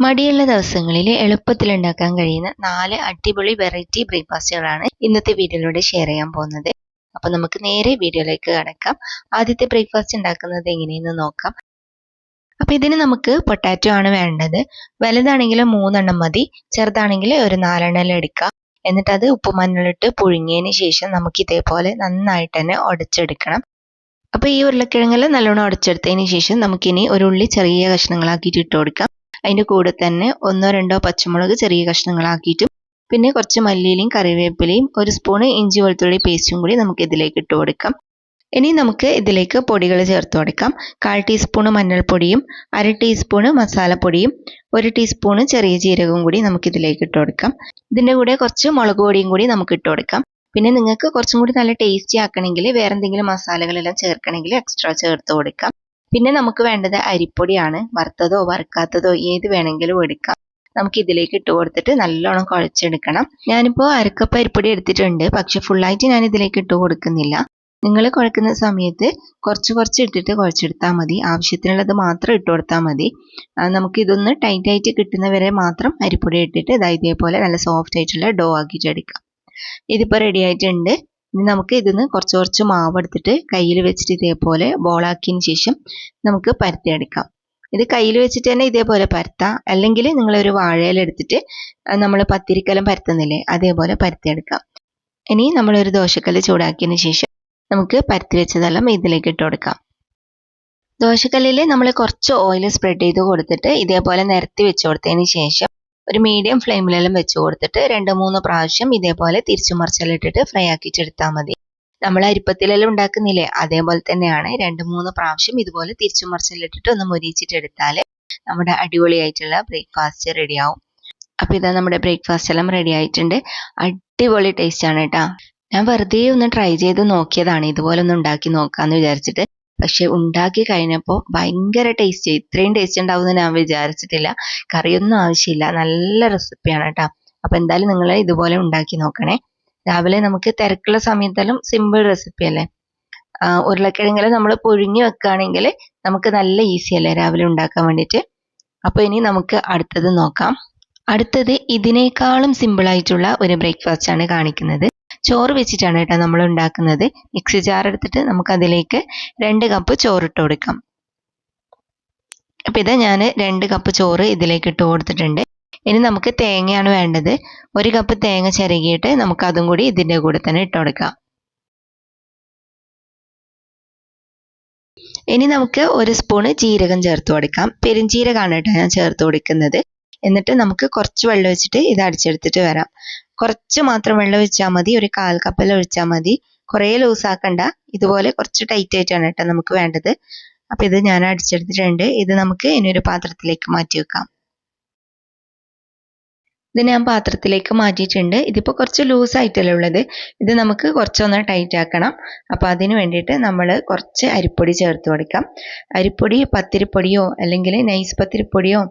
മടിയുള്ള ദിവസങ്ങളിൽ എളുപ്പത്തിൽ ഉണ്ടാക്കാൻ കഴിയുന്ന നാല് അടിപൊളി വെറൈറ്റി ബ്രേക്ക്ഫാസ്റ്റുകളാണ് ഇന്നത്തെ വീഡിയോയിലൂടെ ഷെയർ ചെയ്യാൻ പോകുന്നത്. അപ്പോൾ നമുക്ക് നേരെ വീഡിയോയിലേക്ക് കടക്കാം. ആദ്യത്തെ ബ്രേക്ക്ഫാസ്റ്റ് ഉണ്ടാക്കുന്നത് എങ്ങനെയെന്ന് നോക്കാം. അപ്പോൾ ഇതിന് നമുക്ക് പൊട്ടാറ്റോ ആണ് വേണ്ടത്. വലുതാണെങ്കിൽ മൂന്നെണ്ണം മതി. ചെറുതാണെങ്കിൽ ഒരു നാലെണ്ണം എടുക്കാം. എന്നിട്ട് അത് ഉപ്പുമഞ്ഞളിട്ട് പുഴുങ്ങിയതിന് ശേഷം നമുക്ക് ഇതേപോലെ നന്നായിട്ട് തന്നെ ഉടച്ചെടുക്കണം. അപ്പോൾ ഈ ഉരുളക്കിഴങ്ങിൽ നല്ലോണം ഉടച്ചെടുത്തതിന് ശേഷം നമുക്കിനി ഒരു ഉള്ളി ചെറിയ കഷ്ണങ്ങളാക്കിയിട്ട് ഇട്ട് കൊടുക്കാം. അതിന്റെ കൂടെ തന്നെ ഒന്നോ രണ്ടോ പച്ചമുളക് ചെറിയ കഷ്ണങ്ങളാക്കിയിട്ടും പിന്നെ കുറച്ച് മല്ലിയിലയും കറിവേപ്പിലയും ഒരു സ്പൂണ് ഇഞ്ചി വെളുത്തുള്ളി പേസ്റ്റും കൂടി നമുക്ക് ഇതിലേക്ക് ഇട്ട് കൊടുക്കാം. ഇനി നമുക്ക് ഇതിലേക്ക് പൊടികൾ ചേർത്ത് കൊടുക്കാം. കാൽ ടീസ്പൂണ് മഞ്ഞൾപ്പൊടിയും അര ടീസ്പൂണ് മസാലപ്പൊടിയും ഒരു ടീസ്പൂണ് ചെറിയ ജീരകവും കൂടി നമുക്ക് ഇതിലേക്ക് ഇട്ട് കൊടുക്കാം. ഇതിന്റെ കൂടെ കുറച്ച് മുളക് പൊടിയും കൂടി നമുക്ക് ഇട്ട് കൊടുക്കാം. പിന്നെ നിങ്ങൾക്ക് കുറച്ചും കൂടി നല്ല ടേസ്റ്റി ആക്കണമെങ്കിൽ വേറെ എന്തെങ്കിലും മസാലകളെല്ലാം ചേർക്കണമെങ്കിൽ എക്സ്ട്രാ ചേർത്ത് കൊടുക്കാം. പിന്നെ നമുക്ക് വേണ്ടത് അരിപ്പൊടിയാണ്. വറുത്തതോ വറുക്കാത്തതോ ഏത് വേണമെങ്കിലും എടുക്കാം. നമുക്ക് ഇതിലേക്ക് ഇട്ട് കൊടുത്തിട്ട് നല്ലോണം കുഴച്ചെടുക്കണം. ഞാനിപ്പോൾ അരക്കപ്പ് അരിപ്പൊടി എടുത്തിട്ടുണ്ട്. പക്ഷെ ഫുള്ളായിട്ട് ഞാൻ ഇതിലേക്ക് ഇട്ട് കൊടുക്കുന്നില്ല. നിങ്ങൾ കുഴക്കുന്ന സമയത്ത് കുറച്ച് കുറച്ച് ഇട്ടിട്ട് കുഴച്ചെടുത്താൽ മതി. ആവശ്യത്തിനുള്ളത് മാത്രം ഇട്ട് കൊടുത്താൽ മതി. നമുക്ക് ഇതൊന്ന് ടൈറ്റ് ആയിട്ട് കിട്ടുന്നവരെ മാത്രം അരിപ്പൊടി ഇട്ടിട്ട് ഇതാ ഇതേപോലെ നല്ല സോഫ്റ്റ് ആയിട്ടുള്ള ഡോ ആക്കിയിട്ടെടുക്കാം ഇതിപ്പോൾ റെഡി ആയിട്ടുണ്ട്. ഇനി നമുക്ക് ഇതിന്ന് കുറച്ച് കുറച്ച് മാവ് എടുത്തിട്ട് കയ്യിൽ വെച്ചിട്ട് ഇതേപോലെ ബോളാക്കിയതിന് ശേഷം നമുക്ക് പരത്തിയെടുക്കാം ഇത് കയ്യിൽ വെച്ചിട്ട് തന്നെ ഇതേപോലെ പരത്താം. അല്ലെങ്കിൽ നിങ്ങളൊരു വാഴയിലെടുത്തിട്ട് നമ്മൾ പത്തിരിക്കലം പരത്തുന്നില്ലേ അതേപോലെ പരത്തിയെടുക്കാം ഇനി നമ്മളൊരു ദോശക്കല്ല് ചൂടാക്കിയതിന് ശേഷം നമുക്ക് പരത്തി വെച്ചതെല്ലാം ഇതിലേക്ക് ഇട്ട് കൊടുക്കാം. ദോശക്കല്ലിൽ നമ്മൾ കുറച്ച് ഓയിൽ സ്പ്രെഡ് ചെയ്ത് കൊടുത്തിട്ട് ഇതേപോലെ നിരത്തി വെച്ച് കൊടുത്തതിന് ശേഷം ഒരു മീഡിയം ഫ്ലെയിമിലെല്ലാം വെച്ച് കൊടുത്തിട്ട് രണ്ട് മൂന്ന് പ്രാവശ്യം ഇതേപോലെ തിരിച്ചു മറിച്ചെല്ലാം ഇട്ടിട്ട് ഫ്രൈ ആക്കിയിട്ടെടുത്താൽ മതി. നമ്മൾ അരിപ്പത്തിലെല്ലാം ഉണ്ടാക്കുന്നില്ലേ? അതേപോലെ തന്നെയാണ്. രണ്ട് മൂന്ന് പ്രാവശ്യം ഇതുപോലെ തിരിച്ചു മറിച്ചെല്ലാം ഇട്ടിട്ട് ഒന്ന് മുരിച്ചിട്ടെടുത്താൽ നമ്മുടെ അടിപൊളിയായിട്ടുള്ള ബ്രേക്ക്ഫാസ്റ്റ് റെഡിയാവും അപ്പോൾ ഇതാ നമ്മുടെ ബ്രേക്ക്ഫാസ്റ്റ് എല്ലാം റെഡി ആയിട്ടുണ്ട്. അടിപൊളി ടേസ്റ്റ് ആണ് കേട്ടോ. ഞാൻ വെറുതെ ഒന്ന് ട്രൈ ചെയ്ത് നോക്കിയതാണ്. ഇതുപോലെ ഒന്ന് ഉണ്ടാക്കി നോക്കാമെന്ന് വിചാരിച്ചിട്ട് പക്ഷെ ഉണ്ടാക്കി കഴിഞ്ഞപ്പോൾ ഭയങ്കര ടേസ്റ്റ് ഇത്രയും ടേസ്റ്റ് ഉണ്ടാവുമെന്ന് ഞാൻ വിചാരിച്ചിട്ടില്ല. കറിയൊന്നും ആവശ്യമില്ല. നല്ല റെസിപ്പിയാണ് കേട്ടോ അപ്പോൾ എന്തായാലും നിങ്ങൾ ഇതുപോലെ ഉണ്ടാക്കി നോക്കണേ. രാവിലെ നമുക്ക് തിരക്കുള്ള സമയത്തെല്ലാം സിമ്പിൾ റെസിപ്പി അല്ലേ? ഉരുളക്കിഴങ്ങിൽ നമ്മൾ പുഴുങ്ങി വെക്കുകയാണെങ്കിൽ നമുക്ക് നല്ല ഈസി അല്ലേ രാവിലെ ഉണ്ടാക്കാൻ വേണ്ടിയിട്ട്? അപ്പോൾ ഇനി നമുക്ക് അടുത്തത് നോക്കാം. അടുത്തത് ഇതിനേക്കാളും സിമ്പിൾ ആയിട്ടുള്ള ഒരു ബ്രേക്ക്ഫാസ്റ്റ് ആണ് കാണിക്കുന്നത്. ചോറ് വെച്ചിട്ടാണ് കേട്ടോ നമ്മൾ ഉണ്ടാക്കുന്നത്. മിക്സി ജാർ എടുത്തിട്ട് നമുക്ക് അതിലേക്ക് രണ്ട് കപ്പ് ചോറിട്ട് കൊടുക്കാം. അപ്പം ഇത് ഞാൻ രണ്ട് കപ്പ് ചോറ് ഇതിലേക്ക് ഇട്ട് കൊടുത്തിട്ടുണ്ട്. ഇനി നമുക്ക് തേങ്ങയാണ് വേണ്ടത്. ഒരു കപ്പ് തേങ്ങ ചിരകിയിട്ട് നമുക്ക് അതും കൂടി ഇതിന്റെ കൂടെ തന്നെ ഇട്ട് കൊടുക്കാം. ഇനി നമുക്ക് ഒരു സ്പൂണ് ജീരകം ചേർത്ത് കൊടുക്കാം. പെരിഞ്ജീരകമാണ് കേട്ടോ ഞാൻ ചേർത്ത് കൊടുക്കുന്നത്. എന്നിട്ട് നമുക്ക് കുറച്ച് വെള്ളം വെച്ചിട്ട് ഇത് അടിച്ചെടുത്തിട്ട് വരാം. കുറച്ച് മാത്രം വെള്ളം ഒഴിച്ചാൽ മതി. ഒരു കാൽ കപ്പൽ ഒഴിച്ചാൽ മതി. കുറേ ലൂസാക്കണ്ട ഇതുപോലെ കുറച്ച് ടൈറ്റ് ആയിട്ടാണ് കേട്ടോ നമുക്ക് വേണ്ടത്. അപ്പം ഇത് ഞാൻ അടിച്ചെടുത്തിട്ടുണ്ട് ഇത് നമുക്ക് ഇനി ഒരു പാത്രത്തിലേക്ക് മാറ്റി വെക്കാം. ഇത് ഞാൻ പാത്രത്തിലേക്ക് മാറ്റിയിട്ടുണ്ട്. ഇതിപ്പോൾ കുറച്ച് ലൂസായിട്ടല്ലേ ഉള്ളത്. ഇത് നമുക്ക് കുറച്ചൊന്ന് ടൈറ്റ് ആക്കണം. അപ്പോൾ അതിന് വേണ്ടിയിട്ട് നമ്മൾ കുറച്ച് അരിപ്പൊടി ചേർത്ത് കൊടുക്കാം. അരിപ്പൊടി പത്തിരിപ്പൊടിയോ അല്ലെങ്കിൽ നൈസ് പത്തിരിപ്പൊടിയോ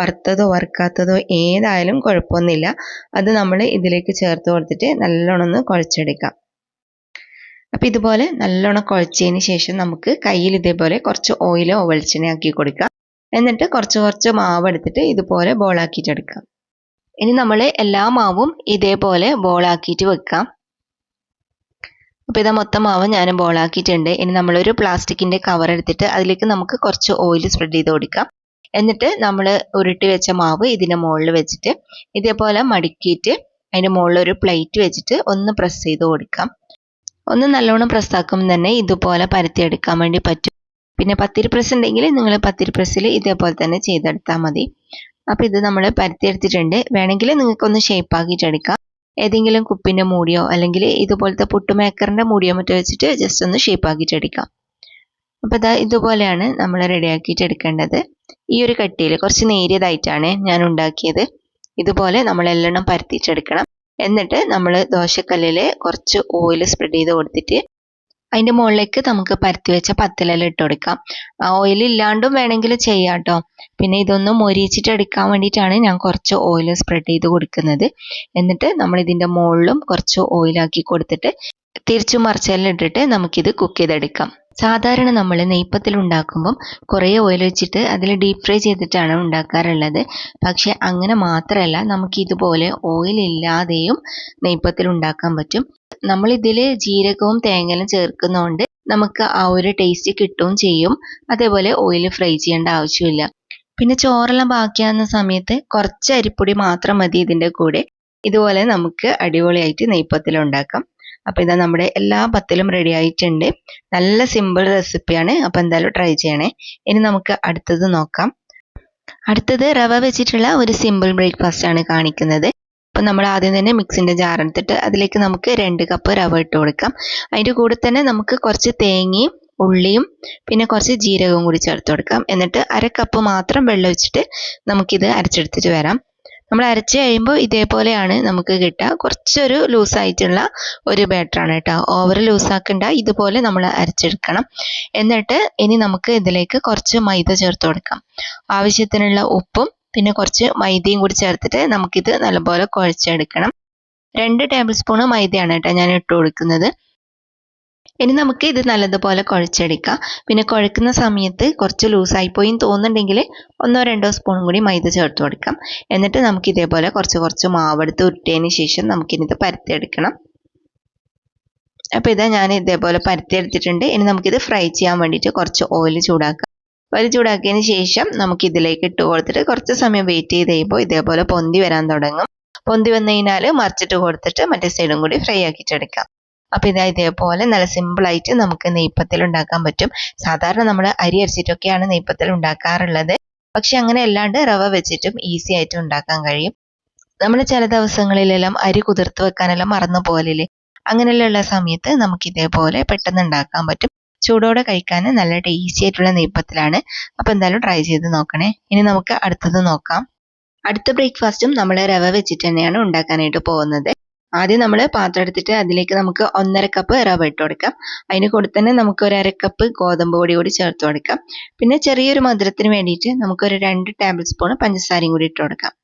വറുത്തതോ വറുക്കാത്തതോ ഏതായാലും കുഴപ്പമൊന്നുമില്ല. അത് നമ്മൾ ഇതിലേക്ക് ചേർത്ത് കൊടുത്തിട്ട് നല്ലോണം ഒന്ന് കുഴച്ചെടുക്കാം. അപ്പോൾ ഇതുപോലെ നല്ലോണം കുഴച്ചതിന് ശേഷം നമുക്ക് കയ്യിൽ ഇതേപോലെ കുറച്ച് ഓയിലോ വെളിച്ചെണ്ണ ആക്കി കൊടുക്കാം. എന്നിട്ട് കുറച്ച് കുറച്ച് മാവ് എടുത്തിട്ട് ഇതുപോലെ ബോളാക്കിയിട്ടെടുക്കാം ഇനി നമ്മൾ എല്ലാ മാവും ഇതേപോലെ ബോളാക്കിയിട്ട് വെക്കാം. അപ്പോൾ ഇതാ മൊത്തം മാവ് ഞാൻ ബോളാക്കിയിട്ടുണ്ട്. ഇനി നമ്മളൊരു പ്ലാസ്റ്റിക്കിന്റെ കവർ എടുത്തിട്ട് അതിലേക്ക് നമുക്ക് കുറച്ച് ഓയിൽ സ്പ്രെഡ് ചെയ്ത് കൊടുക്കാം. എന്നിട്ട് നമ്മൾ ഉരുട്ടി വെച്ച മാവ് ഇതിന്റെ മുകളിൽ വെച്ചിട്ട് ഇതേപോലെ മടക്കിയിട്ട് അതിന്റെ മുകളിൽ ഒരു പ്ലേറ്റ് വെച്ചിട്ട് ഒന്ന് പ്രസ് ചെയ്ത് കൊടുക്കാം. ഒന്ന് നല്ലോണം പ്രസ് ആക്കുമ്പോൾ തന്നെ ഇതുപോലെ പരത്തിയെടുക്കാൻ വേണ്ടി പറ്റും. പിന്നെ പത്തിരി പ്രസ് ഉണ്ടെങ്കിൽ നിങ്ങൾ പത്തിരി പ്രസ്സിൽ ഇതേപോലെ തന്നെ ചെയ്തെടുത്താൽ മതി. അപ്പോൾ ഇത് നമ്മൾ പരത്തിയെടുത്തിട്ടുണ്ട്. വേണമെങ്കിൽ നിങ്ങൾക്കൊന്ന് ഷേപ്പ് ആക്കിയിട്ടെടുക്കാം ഏതെങ്കിലും കുപ്പിന്റെ മൂടിയോ അല്ലെങ്കിൽ ഇതുപോലത്തെ പുട്ടുമേക്കറിന്റെ മൂടിയോ മറ്റോ വെച്ചിട്ട് ജസ്റ്റ് ഒന്ന് ഷേപ്പ് ആക്കിയിട്ടെടുക്കാം അപ്പോൾ ഇതാ ഇതുപോലെയാണ് നമ്മൾ റെഡിയാക്കിയിട്ട് എടുക്കേണ്ടത്. ഈ ഒരു കട്ടിയിൽ കുറച്ച് നേരിയതായിട്ടാണ് ഞാൻ ഉണ്ടാക്കിയത്. ഇതുപോലെ നമ്മൾ എല്ലെണ്ണം പരത്തിയിട്ടെടുക്കണം എന്നിട്ട് നമ്മൾ ദോശക്കല്ലിൽ കുറച്ച് ഓയിൽ സ്പ്രെഡ് ചെയ്ത് കൊടുത്തിട്ട് അതിന്റെ മുകളിലേക്ക് നമുക്ക് പരത്തി വെച്ച പത്തിലെല്ലാം ഇട്ട് കൊടുക്കാം. ഓയിൽ ഇല്ലാണ്ടും വേണമെങ്കിൽ ചെയ്യാം കേട്ടോ പിന്നെ ഇതൊന്ന് മൊരിച്ചിട്ട് എടുക്കാൻ വേണ്ടിയിട്ടാണ് ഞാൻ കുറച്ച് ഓയിൽ സ്പ്രെഡ് ചെയ്ത് കൊടുക്കുന്നത്. എന്നിട്ട് നമ്മൾ ഇതിന്റെ മുകളിലും കുറച്ച് ഓയിലാക്കി കൊടുത്തിട്ട് തിരിച്ചു മറിച്ചെല്ലാം ഇട്ടിട്ട് നമുക്കിത് കുക്ക് ചെയ്തെടുക്കാം. സാധാരണ നമ്മൾ നെയ്പ്പത്തിൽ ഉണ്ടാക്കുമ്പം കുറേ ഓയിൽ വെച്ചിട്ട് അതിൽ ഡീപ് ഫ്രൈ ചെയ്തിട്ടാണ് ഉണ്ടാക്കാറുള്ളത്. പക്ഷേ അങ്ങനെ മാത്രമല്ല നമുക്ക് ഇതുപോലെ ഓയിൽ ഇല്ലാതെയും നെയ്പ്പത്തിൽ ഉണ്ടാക്കാൻ പറ്റും. നമ്മളിതിൽ ജീരകവും തേങ്ങയും ചേർക്കുന്നതുകൊണ്ട് നമുക്ക് ആ ഒരു ടേസ്റ്റ് കിട്ടുകയും ചെയ്യും. അതേപോലെ ഓയിൽ ഫ്രൈ ചെയ്യേണ്ട ആവശ്യമില്ല. പിന്നെ ചോറെല്ലാം ബാക്കിയാകുന്ന സമയത്ത് കുറച്ച് അരിപ്പൊടി മാത്രം മതി ഇതിന്റെ കൂടെ. ഇതുപോലെ നമുക്ക് അടിപൊളിയായിട്ട് നെയ്പ്പത്തിൽ ഉണ്ടാക്കാം. അപ്പോൾ ഇതാ നമ്മുടെ എല്ലാ പത്തിലും റെഡി ആയിട്ടുണ്ട്. നല്ല സിമ്പിൾ റെസിപ്പിയാണ് അപ്പോൾ എന്തായാലും ട്രൈ ചെയ്യണേ. ഇനി നമുക്ക് അടുത്തത് നോക്കാം. അടുത്തത് റവ വെച്ചിട്ടുള്ള ഒരു സിമ്പിൾ ബ്രേക്ക്ഫാസ്റ്റ് ആണ് കാണിക്കുന്നത്. അപ്പോൾ നമ്മൾ ആദ്യം തന്നെ മിക്സിന്റെ ജാർ എടുത്തിട്ട് അതിലേക്ക് നമുക്ക് രണ്ട് കപ്പ് റവ ഇട്ട് കൊടുക്കാം. അതിന്റെ കൂടെ തന്നെ നമുക്ക് കുറച്ച് തേങ്ങയും ഉള്ളിയും പിന്നെ കുറച്ച് ജീരകവും കൂടി ചേർത്ത് കൊടുക്കാം. എന്നിട്ട് അര കപ്പ് മാത്രം വെള്ളം വെച്ചിട്ട് നമുക്കിത് അരച്ചെടുത്തിട്ട് വരാം. നമ്മൾ അരച്ച് കഴിയുമ്പോൾ ഇതേപോലെയാണ് നമുക്ക് കിട്ടുക. കുറച്ചൊരു ലൂസായിട്ടുള്ള ഒരു ബാറ്ററാണ് കേട്ടോ. ഓവർ ലൂസാക്കണ്ട ഇതുപോലെ നമ്മൾ അരച്ചെടുക്കണം. എന്നിട്ട് ഇനി നമുക്ക് ഇതിലേക്ക് കുറച്ച് മൈദ ചേർത്ത് കൊടുക്കാം. ആവശ്യത്തിനുള്ള ഉപ്പും പിന്നെ കുറച്ച് മൈദയും കൂടി ചേർത്തിട്ട് നമുക്കിത് നല്ലപോലെ കുഴച്ചെടുക്കണം. രണ്ട് ടേബിൾ സ്പൂൺ മൈദയാണ് കേട്ടോ ഞാൻ ഇട്ട് കൊടുക്കുന്നത്. ഇനി നമുക്ക് ഇത് നല്ലതുപോലെ കുഴച്ചെടുക്കാം. പിന്നെ കുഴക്കുന്ന സമയത്ത് കുറച്ച് ലൂസായിപ്പോയി തോന്നുന്നുണ്ടെങ്കിൽ ഒന്നോ രണ്ടോ സ്പൂണും കൂടി മൈദ ചേർത്ത് കൊടുക്കാം. എന്നിട്ട് നമുക്ക് ഇതേപോലെ കുറച്ച് കുറച്ച് മാവെടുത്ത് ഉരുട്ടിയതിന് ശേഷം നമുക്കിനിത് പരത്തിയെടുക്കണം. അപ്പോൾ ഇതാ ഞാൻ ഇതേപോലെ പരത്തിയെടുത്തിട്ടുണ്ട്. ഇനി നമുക്കിത് ഫ്രൈ ചെയ്യാൻ വേണ്ടിയിട്ട് കുറച്ച് ഓയിൽ ചൂടാക്കാം. ഓയിൽ ചൂടാക്കിയതിന് ശേഷം നമുക്ക് ഇതിലേക്ക് ഇട്ട് കൊടുത്തിട്ട് കുറച്ച് സമയം വെയിറ്റ് ചെയ്ത് കഴിയുമ്പോൾ ഇതേപോലെ പൊന്തി വരാൻ തുടങ്ങും. പൊന്തി വന്നു കഴിഞ്ഞാൽ മറിച്ചിട്ട് കൊടുത്തിട്ട് മറ്റേ സൈഡും കൂടി ഫ്രൈ ആക്കിയിട്ടെടുക്കാം അപ്പോൾ ഇതാ ഇതേപോലെ നല്ല സിമ്പിളായിട്ട് നമുക്ക് നെയ്പ്പത്തിൽ ഉണ്ടാക്കാൻ പറ്റും. സാധാരണ നമ്മൾ അരി അരച്ചിട്ടൊക്കെയാണ് നെയ്പ്പത്തിൽ ഉണ്ടാക്കാറുള്ളത്. പക്ഷെ അങ്ങനെ അല്ലാണ്ട് റവ വെച്ചിട്ടും ഈസി ആയിട്ട് ഉണ്ടാക്കാൻ കഴിയും. നമ്മൾ ചില ദിവസങ്ങളിലെല്ലാം അരി കുതിർത്ത് വെക്കാനെല്ലാം മറന്നു പോലില്ലേ അങ്ങനെയുള്ള സമയത്ത് നമുക്ക് ഇതേപോലെ പെട്ടെന്ന് ഉണ്ടാക്കാൻ പറ്റും. ചൂടോടെ കഴിക്കാൻ നല്ല ടേസ്റ്റി ആയിട്ടുള്ള നെയ്പ്പത്തിലാണ് അപ്പോൾ എന്തായാലും ട്രൈ ചെയ്ത് നോക്കണേ. ഇനി നമുക്ക് അടുത്തത് നോക്കാം. അടുത്ത ബ്രേക്ക്ഫാസ്റ്റും നമ്മൾ റവ വെച്ചിട്ട് തന്നെയാണ് ഉണ്ടാക്കാനായിട്ട് പോകുന്നത്. ആദ്യം നമ്മൾ പാത്രം എടുത്തിട്ട് അതിലേക്ക് നമുക്ക് ഒന്നര കപ്പ് റവ ഇട്ട് കൊടുക്കാം. അതിന് കൂടെ തന്നെ നമുക്ക് ഒരു അര കപ്പ് ഗോതമ്പ് പൊടി കൂടി ചേർത്ത് കൊടുക്കാം. പിന്നെ ചെറിയൊരു മധുരത്തിന് വേണ്ടിയിട്ട് നമുക്കൊരു രണ്ട് ടേബിൾ സ്പൂൺ പഞ്ചസാരയും കൂടി ഇട്ട് കൊടുക്കാം.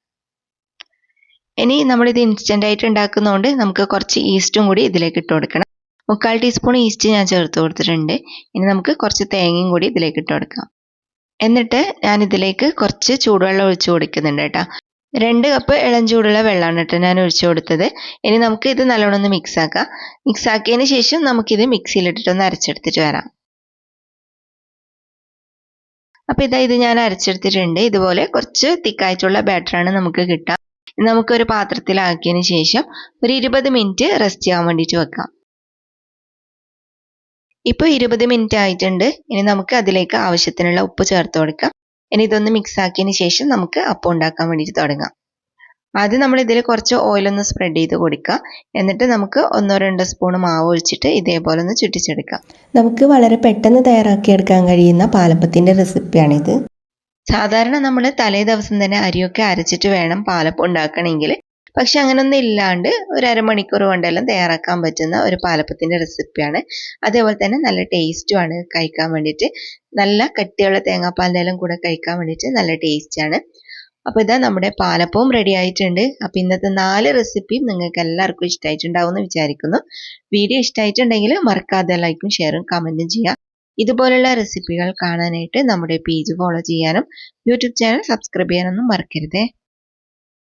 ഇനി നമ്മളിത് ഇൻസ്റ്റന്റ് ആയിട്ട് ഉണ്ടാക്കുന്നതുകൊണ്ട് നമുക്ക് കുറച്ച് ഈസ്റ്റും കൂടി ഇതിലേക്ക് ഇട്ട് കൊടുക്കണം. മുക്കാൽ ടീസ്പൂൺ ഈസ്റ്റ് ഞാൻ ചേർത്ത് കൊടുത്തിട്ടുണ്ട്. ഇനി നമുക്ക് കുറച്ച് തേങ്ങയും കൂടി ഇതിലേക്ക് ഇട്ട് കൊടുക്കാം. എന്നിട്ട് ഞാൻ ഇതിലേക്ക് കുറച്ച് ചൂടുവെള്ളം ഒഴിച്ച് കൊടുക്കുന്നുണ്ട് കേട്ടോ. രണ്ട് കപ്പ് ഇളം ചൂടുള്ള വെള്ളമാണ് കേട്ടോ ഞാൻ ഒഴിച്ചു കൊടുത്തത്. ഇനി നമുക്ക് ഇത് നല്ലോണം ഒന്ന് മിക്സ് ആക്കാം. മിക്സ് ആക്കിയതിന് ശേഷം നമുക്കിത് മിക്സിയിലിട്ടിട്ട് ഒന്ന് അരച്ചെടുത്തിട്ട് വരാം. അപ്പോൾ ഇതാ ഇത് ഞാൻ അരച്ചെടുത്തിട്ടുണ്ട്. ഇതുപോലെ കുറച്ച് തിക്കായിട്ടുള്ള ബാറ്ററാണ് നമുക്ക് കിട്ടുക നമുക്കൊരു പാത്രത്തിലാക്കിയതിന് ശേഷം ഒരു ഇരുപത് മിനിറ്റ് റെസ്റ്റ് ചെയ്യാൻ വേണ്ടിയിട്ട് വെക്കാം. ഇപ്പോൾ ഇരുപത് മിനിറ്റ് ആയിട്ടുണ്ട്. ഇനി നമുക്ക് അതിലേക്ക് ആവശ്യത്തിനുള്ള ഉപ്പ് ചേർത്ത് കൊടുക്കാം. ഇനി ഇതൊന്ന് മിക്സ് ആക്കിയതിന് ശേഷം നമുക്ക് അപ്പം ഉണ്ടാക്കാൻ വേണ്ടിയിട്ട് തുടങ്ങാം. ആദ്യം നമ്മൾ ഇതിൽ കുറച്ച് ഓയിലൊന്ന് സ്പ്രെഡ് ചെയ്ത് കൊടുക്കുക. എന്നിട്ട് നമുക്ക് ഒന്നോ രണ്ടോ സ്പൂൺ മാവ് ഒഴിച്ചിട്ട് ഇതേപോലെ ഒന്ന് ചുറ്റിച്ചെടുക്കാം. നമുക്ക് വളരെ പെട്ടെന്ന് തയ്യാറാക്കിയെടുക്കാൻ കഴിയുന്ന പാലപ്പത്തിന്റെ റെസിപ്പിയാണിത് സാധാരണ നമ്മൾ തലേ ദിവസം തന്നെ അരിയൊക്കെ അരച്ചിട്ട് വേണം പാലപ്പം ഉണ്ടാക്കണമെങ്കിൽ പക്ഷെ അങ്ങനൊന്നും ഇല്ലാണ്ട് ഒരു അരമണിക്കൂർ കൊണ്ടെല്ലാം തയ്യാറാക്കാൻ പറ്റുന്ന ഒരു പാലപ്പത്തിന്റെ റെസിപ്പിയാണ്. അതേപോലെ തന്നെ നല്ല ടേസ്റ്റുമാണ് കഴിക്കാൻ വേണ്ടിയിട്ട്. നല്ല കട്ടിയുള്ള തേങ്ങാപ്പാലിന്റെ എല്ലാം കൂടെ കഴിക്കാൻ വേണ്ടിയിട്ട് നല്ല ടേസ്റ്റാണ്. അപ്പോൾ ഇതാ നമ്മുടെ പാലപ്പവും റെഡി ആയിട്ടുണ്ട്. അപ്പോൾ ഇന്നത്തെ നാല് റെസിപ്പിയും നിങ്ങൾക്ക് എല്ലാവർക്കും ഇഷ്ടമായിട്ടുണ്ടാവും എന്ന് വിചാരിക്കുന്നു. വീഡിയോ ഇഷ്ടമായിട്ടുണ്ടെങ്കിൽ മറക്കാതെ ലൈക്കും ഷെയറും കമന്റും ചെയ്യുക. ഇതുപോലുള്ള റെസിപ്പികൾ കാണാനായിട്ട് നമ്മുടെ പേജ് ഫോളോ ചെയ്യാനും യൂട്യൂബ് ചാനൽ സബ്സ്ക്രൈബ് ചെയ്യാനൊന്നും മറക്കരുതേ.